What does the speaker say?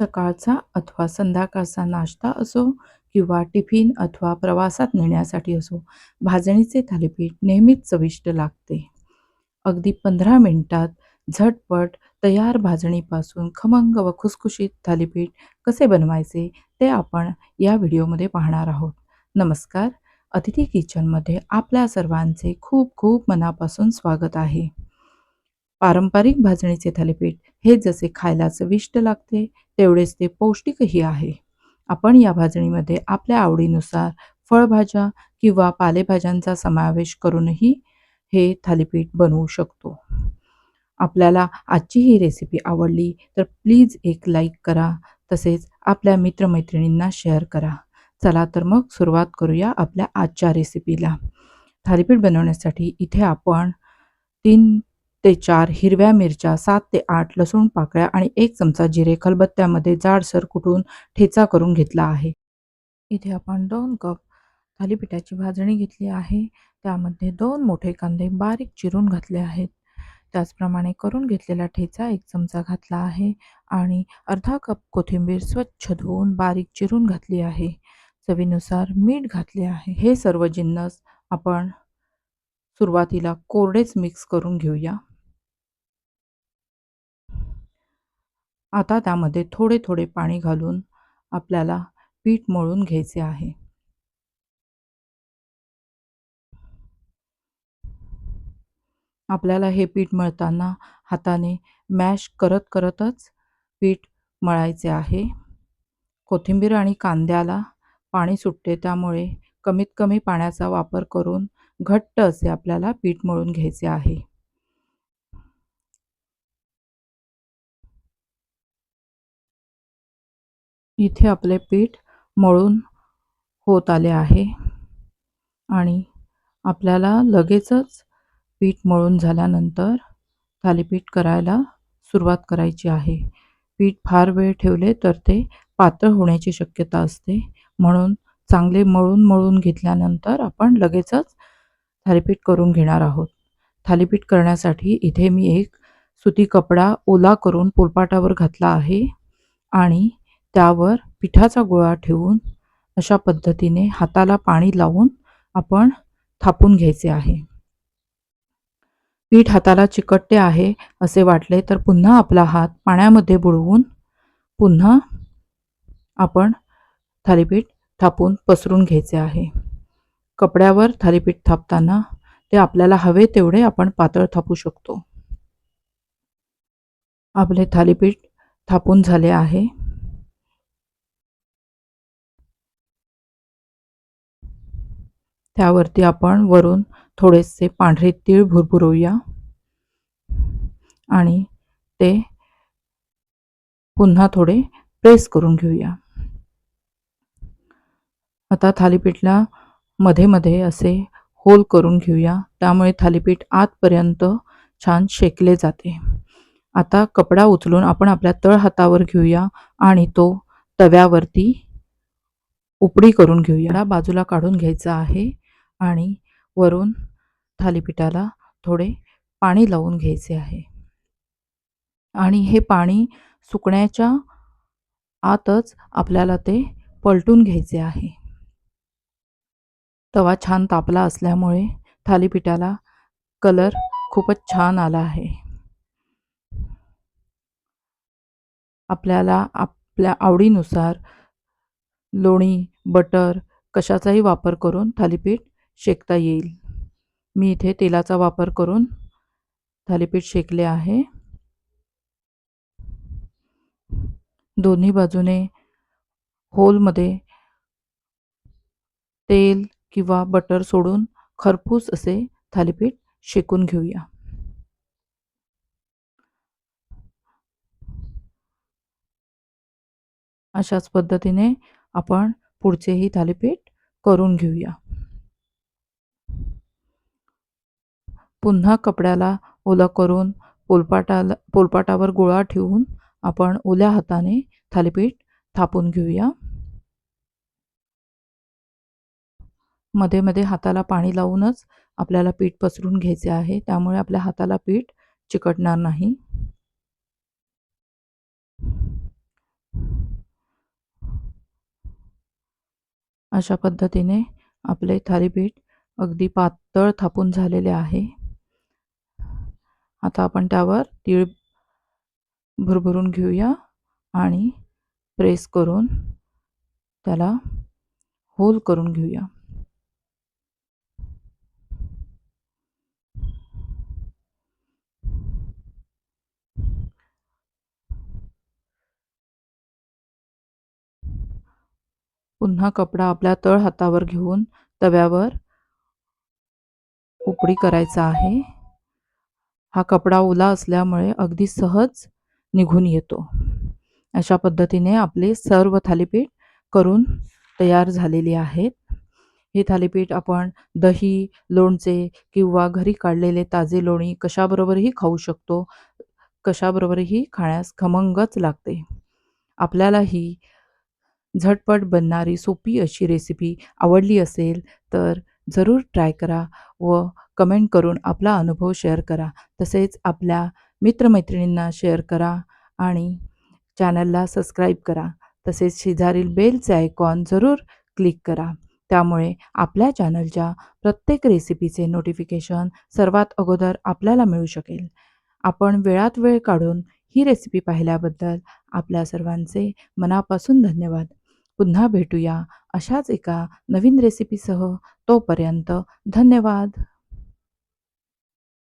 सकाळचा अथवा संध्याकाळचा नाश्ता असो किंवा टिफिन अथवा प्रवासात नेण्यासाठी असो भाजणीचे थालीपीठ नेहमीच चविष्ट लागते. अगदी पंधरा मिनिटात झटपट तयार भाजणीपासून खमंग व खुसखुशीत थालीपीठ कसे बनवायचे ते आपण या व्हिडिओमध्ये पाहणार आहोत. नमस्कार अतिथी किचनमध्ये आपल्या सर्वांचे खूप खूप मनापासून स्वागत आहे. पारंपरिक भाजणीचे थालीपीठ हे जसे खायला चविष्ट लागते तेवढेच ते पौष्टिकही आहे. आपण या भाजणीमध्ये आपल्या आवडीनुसार फळभाज्या किंवा पालेभाज्यांचा समावेश करूनही हे थालीपीठ बनवू शकतो. आपल्याला आजची ही रेसिपी आवडली तर प्लीज एक लाईक करा तसेच आपल्या मित्रमैत्रिणींना शेअर करा. चला तर मग सुरुवात करूया आपल्या आजच्या रेसिपीला थालीपीठ बनवण्यासाठी इथे आपण तीन ते चार हिरव्या मिरच्या सात ते आठ लसूण पाकळ्या आणि एक चमचा जिरे खलबत्त्यामध्ये जाडसर कुटून ठेचा करून घेतला आहे. इथे आपण दोन कप थालीपीठाची भाजणी घेतली आहे. त्यामध्ये दोन मोठे कांदे बारीक चिरून घातले आहेत. त्याचप्रमाणे करून घेतलेला ठेचा एक चमचा घातला आहे आणि अर्धा कप कोथिंबीर स्वच्छ धुवून बारीक चिरून घातली आहे. चवीनुसार मीठ घातले आहे. हे सर्व जिन्नस आपण सुरुवातीला कोरडेच मिक्स करून घेऊया. आता त्यामध्ये थोडे थोडे पाणी घालून आपल्याला पीठ मळून घ्यायचे आहे. आपल्याला हे पीठ मळताना हाताने मॅश करत करतच पीठ मळायचे आहे. कोथिंबीर आणि कांद्याला पाणी सुटते त्यामुळे कमीत कमी पाण्याचा वापर करून घट्ट असे आपल्याला पीठ मळून घ्यायचे आहे. इथे आपले पीठ मळून होत आले आहे. आणि आपल्याला लगेचच पीठ मळून झाल्यानंतर थालीपीठ करायला सुरुवात करायची आहे. पीठ फार वेळ ठेवले तर ते पातळ होण्याची शक्यता असते. म्हणून चांगले मळून मळून घेतल्यानंतर आपण लगेचच थालीपीठ करून घेणार आहोत. थालीपीठ करण्यासाठी इथे मी एक सुती कपडा ओला करून पोलपाटावर घातला आहे. आणि त्यावर पिठाचा गोळा ठेवून अशा पद्धतीने हाताला पाणी लावून आपण थापून घ्यायचे आहे. पीठ हाताला चिकटते आहे असे वाटले तर पुन्हा आपला हात पाण्यामध्ये बुडवून पुन्हा आपण थालीपीठ थापून पसरून घ्यायचे आहे. कपड्यावर थालीपीठ थापताना ते आपल्याला हवे तेवढे आपण पातळ थापू शकतो. आपले थालीपीठ थापून झाले आहे. त्यावरती आपण वरून थोडेसे पांढरे तीळ भुरभुरवूया. आणि ते पुन्हा थोडे प्रेस करून घेऊया. आता थालीपीठला मध्ये मध्ये असे होल करून घेऊया. त्यामुळे थालीपीठ आतपर्यंत छान शेकले जाते. आता कपडा उचलून आपण आपल्या तळ हातावर घेऊया आणि तो तव्यावरती उपडी करून घेऊया. बाजूला काढून घ्यायचा आहे. आणि वरून थालीपीठाला थोडे पाणी लावून घ्यायचे आहे. आणि हे पाणी सुकण्याच्या आतच आपल्याला ते पलटून घ्यायचे आहे. तवा छान तापला असल्यामुळे थालीपीठाला कलर खूपच छान आला आहे. आपल्याला आपल्या आवडीनुसार लोणी बटर कशाचाही वापर करून थालीपीठ शेकता येईल. मी इथे तेलाचा वापर करून थालीपीठ शेकले आहे. दोन्ही बाजूने होलमध्ये तेल किंवा बटर सोडून खरपूस असे थालीपीठ शेकून घेऊया. अशाच पद्धतीने आपण पुढचेही थालीपीठ करून घेऊया. पुन्हा कपड्याला ओला करून पोलपाटाला पोलपाटावर गोळा ठेवून आपण ओल्या हाताने थालीपीठ थापून घेऊया. मध्ये मध्ये हाताला पाणी लावूनच आपल्याला पीठ पसरून घ्यायचे आहे. त्यामुळे आपल्या हाताला पीठ चिकटणार नाही. अशा पद्धतीने आपले थालीपीठ अगदी पातळ थापून झालेले आहे. आता आपण त्यावर तीळ भरभरून घेऊया आणि प्रेस करून त्याला होल करून घेऊया. पुन्हा कपडा आपल्या तळ हातावर घेऊन तव्यावर उकडी करायचा आहे. हा कपडा ओला असल्यामुळे अगदी सहज निघून येतो. अशा पद्धतीने आपले सर्व थालीपीठ करून तयार झालेली आहेत. हे थालीपीठ आपण दही लोणचे किंवा घरी काढलेले ताजे लोणी कशाबरोबरही खाऊ शकतो कशाबरोबरही खाण्यास खमंगच लागते. आपल्याला ही झटपट बनणारी सोपी अशी रेसिपी आवडली असेल तर जरूर ट्राय करा व कमेंट करून आपला अनुभव शेअर करा. तसेच आपल्या मित्रमैत्रिणींना शेअर करा आणि चॅनलला सबस्क्राईब करा. तसेच शेजारील बेलचे आयकॉन जरूर क्लिक करा. त्यामुळे आपल्या चॅनलच्या प्रत्येक रेसिपीचे नोटिफिकेशन सर्वात अगोदर आपल्याला मिळू शकेल. आपण वेळात वेळ काढून ही रेसिपी पाहिल्याबद्दल आपल्या सर्वांचे मनापासून धन्यवाद. पुन्हा भेटूया अशाच एका नवीन रेसिपीसह तोपर्यंत धन्यवाद.